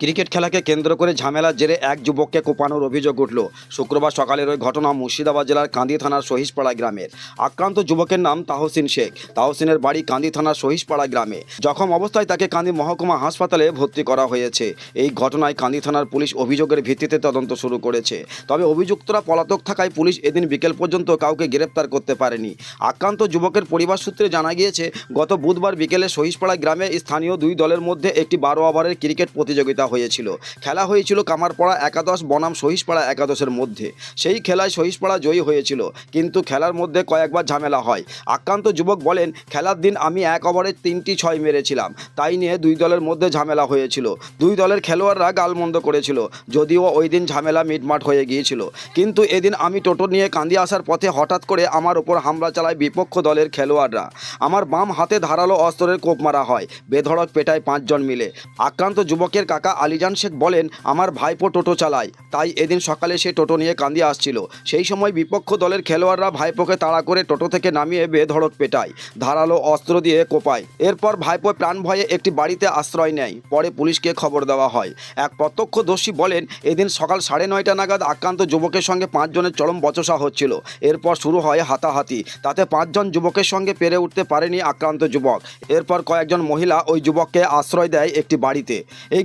Cricket খেলাকে কেন্দ্র করে ঝামেলার জেরে এক যুবককে কোপানোর অভিযোগ উঠল। শুক্রবার সকালের ওই ঘটনা মুর্শিদাবাদ জেলার কান্দি থানার সহিসপাড়া গ্রামের। আক্রান্ত যুবকের নাম তাহসিন শেখ। তাহসিনের বাড়ি কান্দি থানার সহিসপাড়া গ্রামে। জখম অবস্থায় তাকে কান্দি মহকুমা হাসপাতালে ভর্তি করা হয়েছে। এই ঘটনায় কান্দি থানার পুলিশ অভিযোগের ভিত্তিতে তদন্ত শুরু করেছে। তবে অভিযুক্তরা পলাতক থাকায় পুলিশ এদিন বিকেল পর্যন্ত কাউকে গ্রেপ্তার করতে পারেনি। আক্রান্ত যুবকের পরিবার সূত্রে জানা গিয়েছে, গত বুধবার বিকেলে সহিসপাড়া গ্রামে স্থানীয় দুই দলের মধ্যে একটি বারো ওভারের ক্রিকেট প্রতিযোগিতা হয়েছিল। খেলা হয়েছিল কামারপাড়া একাদশ, বনাম সহিসপাড়া একাদশের মধ্যে। সেই খেলায় সহিসপাড়া জয়ী হয়েছিল। কিন্তু খেলার মধ্যে কয়েকবার ঝামেলা হয়। আক্রান্ত যুবক বলেন, খেলার দিন আমি এক ওভারে তিনটি ছয় মেরেছিলাম। তাই নিয়ে দুই দলের মধ্যে ঝামেলা হয়েছিল। দুই দলের খেলোয়াড়রা গালমন্দ করেছিল। যদিও ওই দিন ঝামেলা মিটমাট হয়ে গিয়েছিল। কিন্তু এদিন আমি টোটো নিয়ে কান্দি আসার পথে হঠাৎ করে আমার ওপর হামলা চালায় বিপক্ষ দলের খেলোয়াড়রা। আমার বাম হাতে ধারালো অস্ত্রের কোপ মারা হয়। বেধড়ক পেটায় পাঁচজন মিলে। আক্রান্ত যুবকের কাকা আলিজান শেখ বলেন, আমার ভাইপো টোটো চালায়, তাই এদিন সকালে সে টোটো নিয়ে কান্দি আসছিল। সেই সময় বিপক্ষ দলের খেলোয়াড়রা ভাইপোকে তাড়া করে টোটো থেকে নামিয়ে বেধড়ক পেটায়, ধারালো অস্ত্র দিয়ে কোপায়। এরপর ভাইপো প্রাণ ভয়ে একটি বাড়িতে আশ্রয় নেয়, পরে পুলিশকে খবর দেওয়া হয়। এক প্রত্যক্ষদর্শী বলেন, এদিন সকাল সাড়ে নয়টা নাগাদ আক্রান্ত যুবকের সঙ্গে পাঁচজনের চরম বচসা হচ্ছিল। এরপর শুরু হয় হাতাহাতি। তাতে পাঁচজন যুবকের সঙ্গে পেরে উঠতে পারেনি আক্রান্ত যুবক। এরপর কয়েকজন মহিলা ওই যুবককে আশ্রয় দেয় একটি বাড়িতে। এই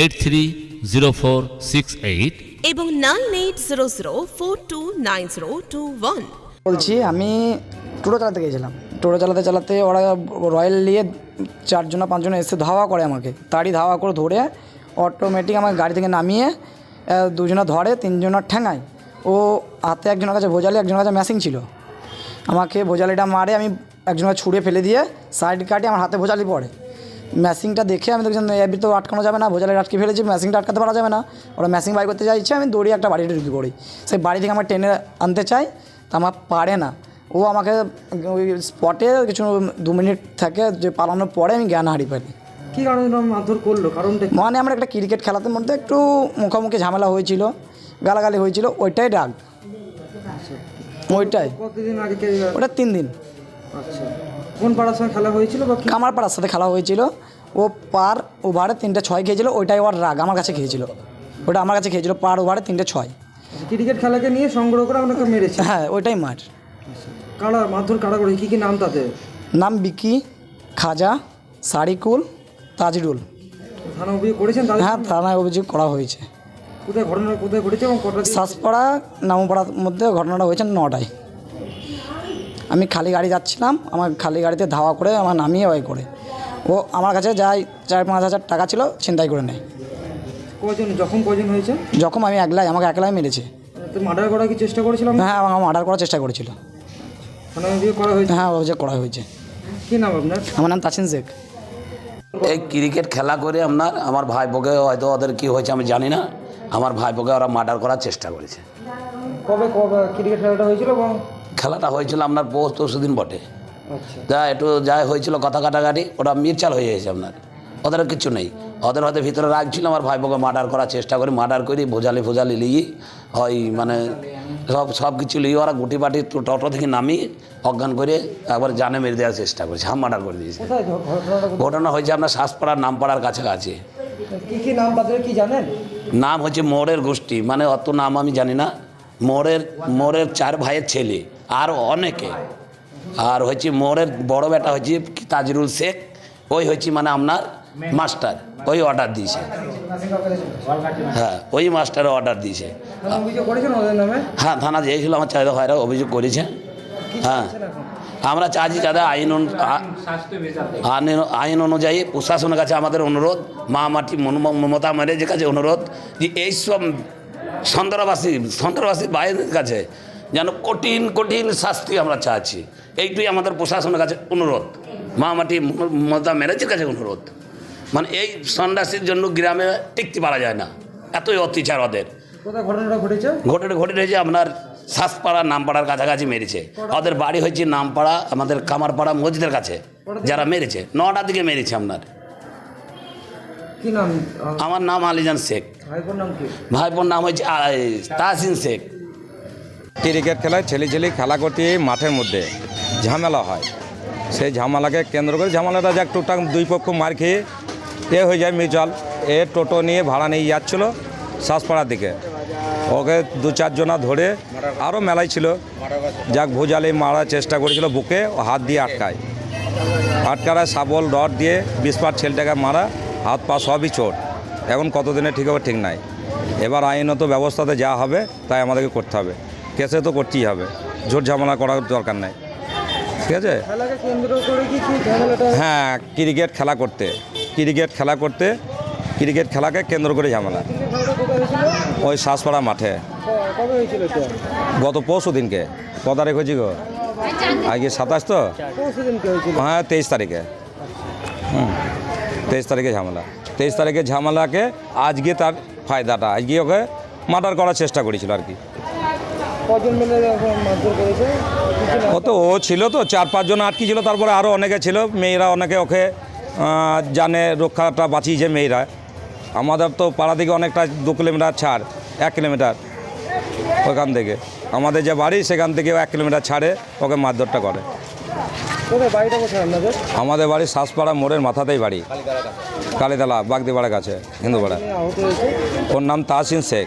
eight three zero four six eight এবং nine eight zero zero four two nine zero two one বলছি আমি টোটো চালাতে গিয়েছিলাম। টোটো চালাতে চালাতে ওরা রয়্যাল নিয়ে চারজন না পাঁচজন এসে ধাওয়া করে আমাকে। তারই ধাওয়া করে ধরে অটোমেটিক আমাকে গাড়ি থেকে নামিয়ে দুজনা ধরে তিনজনা ঠেঙায়। ও হাতে একজনের কাছে ভোজালি একজনের কাছে ম্যাসিং ছিল। আমাকে ভোজালিটা মারে আমি একজনকে ছুঁড়ে ফেলে দিয়ে সাইড কাটে আমার হাতে ভোজালি পড়ে। ম্যাসিংটা দেখে আমি দেখছি এর তো আটকানো যাবে না ভোজালি আটকে ফেলেছি ম্যাসিংটা আটকাতে পারা যাবে না। ওরা ম্যাসিং বাই করতে চাইছে আমি দৌড়িয়ে একটা বাড়িতে ঢুকে পড়ি। সেই বাড়ি থেকে আমার টেনে আনতে চাই তা আমার পারে না। ও আমাকে ওই স্পটে কিছু দু মিনিট থাকে যে পালানোর পরে আমি জ্ঞান হারিয়ে ফেলি। কি কারণে মারধর করল? কারণটা মানে আমার একটা ক্রিকেট খেলাতে মধ্যে একটু মুখোমুখি ঝামেলা হয়েছিল গালাগালি হয়েছিল ওইটাই ডাক। ওইটাই। কতদিন আগে ওটা তিন দিন। আচ্ছা। কোন পাড়ার সঙ্গে খেলা হয়েছিল বা কি? কামারপাড়ার সাথে খেলা হয়েছিল। ও পার ওভারে তিনটে ছয় খেয়েছিল ওইটাই ওর রাগ আমার কাছে খেয়েছিল। ওটা আমার কাছে খেয়েছিল পার ওভারে তিনটে ছয়। আচ্ছা, ক্রিকেট খেলাকে নিয়ে সংগ্রহ করে আপনাকে মেরেছে? হ্যাঁ ওইটাই মার। কারা মারধর কারা করে? কি কি নাম তাদের? নাম বিকি খাজা সারিকুল তাজরুল। থানা অভিযোগ করেছেন তাদের হ্যাঁ থানায় অভিযোগ করা হয়েছে। কোথায় ঘটনা কোথায় ঘটেছে এবং কটা শ্বাসপাড়া নামপাড়ার মধ্যে ঘটনাটা হয়েছে নটায়। আমি খালি গাড়ি যাচ্ছিলাম আমার খালি গাড়িতে ধাওয়া করে আমার নামিয়ে ওই করে। ও আমার কাছে যাই চার পাঁচ হাজার টাকা ছিল ছিনতাই করে নেয়। কজন যখন কজন হয়েছে? যখন আমি একলাই আমাকে একলাই মেরেছে। মার্ডার করার কি চেষ্টা করেছিলাম? হ্যাঁ আমার মার্ডার করার চেষ্টা করেছিল। হ্যাঁ অভিযোগ করা হয়েছে। কি নাম আপনার? আমার নাম তাসিন শেখ। এই ক্রিকেট খেলা করে আপনার আমার ভাই বোকে হয়তো ওদের কি হয়েছে আমি জানি না। আমার ভাই বোকে ওরা মার্ডার করার চেষ্টা করেছে। কবে কবে ক্রিকেট খেলাটা হয়েছিল এবং খেলাটা হয়েছিল আপনার পৌষ পরশুদিন বটে। আচ্ছা। যা একটু যা হয়েছিল কথা কাটাকাটি ওটা মিরচাল হয়ে গেছে আপনার। ওদের কিছু নেই। ওদের হয়তো ভিতরে রাগ ছিল আমার ভাইপোকে মার্ডার করার চেষ্টা করি মার্ডার করি ভোজালি ফোজালি লিয়ে ওই মানে সব সব কিছু লিয়ে ওরা গুটি বাটি টোটো থেকে নামিয়ে অজ্ঞান করে একবার জানে মেরে দেওয়ার চেষ্টা করেছে হাম মার্ডার করে দিয়েছে? ঘটনা হয়েছে আপনার শ্বাসপাড়ার নামপাড়ার কাছাকাছি। কি কি নাম কি জানেন? নাম হচ্ছে মোড়ের গোষ্ঠী মানে অত নাম আমি জানি না। মোড়ের মোড়ের চার ভাইয়ের ছেলে। আর অনেকে। আর হচ্ছে মোড়ের বড় বেটা হচ্ছে তাজরুল শেখ ওই হচ্ছে মানে আপনার মাস্টার ওই অর্ডার দিয়েছে। হ্যাঁ ওই মাস্টার অর্ডার দিয়েছে। হ্যাঁ থানা দিয়েছিল আমার চাহিদা ভাইরা অভিযোগ করেছে। হ্যাঁ আমরা চাইছি যাতে আইন অনু- আইন- অনুযায়ী প্রশাসনের কাছে আমাদের অনুরোধ মা মাটি মমতা ম্যারেজের কাছে অনুরোধ যে এইসব সন্ত্রাসবাসী সন্ত্রাসবাসী বাইরের কাছে যেন কঠিন কঠিন শাস্তি আমরা চাচ্ছি। এইটুই আমাদের প্রশাসনের কাছে অনুরোধ। মা মাটি মমতা ম্যারেজের কাছে অনুরোধ। মানে এই সন্ন্যাসীর জন্য গ্রামে টিকতে পারা যায় না। এতই অত্যাচার ওদের। ঘটনাটা ঘটেছে? ঘটে ঘটে রয়েছে আপনার শাসপাড়া নামপাড়ার কাছাকাছি মেরেছে। ওদের বাড়ি হয়েছে নামপাড়া আমাদের কামারপাড়া মসজিদের কাছে। যারা মেরেছে নটার দিকে মেরেছে আপনার। আমার নাম আলিজান শেখ। ভাইপোর নাম আহ, তাহসিন শেখ। ক্রিকেট খেলায় ছেলে ছেলে খেলা করতে মাঠের মধ্যে ঝামেলা হয়। সেই ঝামেলাকে কেন্দ্র করে ঝামেলাটা যাক, টুকটাক দুই পক্ষ মার খেয়ে এ হয়ে যায় মিউচুয়াল। এ টোটো নিয়ে ভাড়া নিয়ে যাচ্ছিল শ্বাসপাড়ার দিকে। ওকে দু চারজনা ধরে আরও মেলাই ছিল। যাক, ভুজালে মারার চেষ্টা করেছিল বুকে, ও হাত দিয়ে আটকায়। আটকারায় শাবল রড দিয়ে বিস্পার ছেলেটাকে মারা, হাত পা সবই চোট। এখন কতদিনে ঠিক হবে, ঠিক নাই। এবার আইনত ব্যবস্থাতে যা হবে, তাই আমাদেরকে করতে হবে। কেসে তো করতেই হবে। ঝোট ঝামেলা করার দরকার নাই। ঠিক আছে? হ্যাঁ ক্রিকেট খেলা করতে। ক্রিকেট খেলা করতে ক্রিকেট খেলাকে কেন্দ্র করে ঝামেলা। ওই শ্বাসপাড়া মাঠে। গত পরশু দিনকে। ক তারিখ হয়েছি গো আজকে সাতাশ তো? হ্যাঁ তেইশ তারিখে। হুম তেইশ তারিখে ঝামেলা। তেইশ তারিখে ঝামেলাকে আজকে তার ফায়দাটা আজকে ওকে মার্ডার করার চেষ্টা করেছিল আর কি। কজন মিলে মারধর করেছে? কি কি নাম ও তো ও ছিল তো চার পাঁচজন আটকি ছিল তারপরে আরও অনেকে ছিল মেয়েরা অনেকে ওকে জানে রক্ষাটা বাঁচিয়েছে মেয়েরা। আমাদের তো পাড়া থেকে অনেকটা দু কিলোমিটার ছাড় এক কিলোমিটার ওখান থেকে। আমাদের যে বাড়ি সেখান থেকে এক কিলোমিটার ছাড়ে ওকে মারধরটা করে। আমাদের বাড়ি শ্বাসপাড়া মোড়ের মাথাতেই বাড়ি কালীতলা বাগদিপাড়ার কাছে হিন্দুপাড়া। ওর নাম তাহসিন শেখ।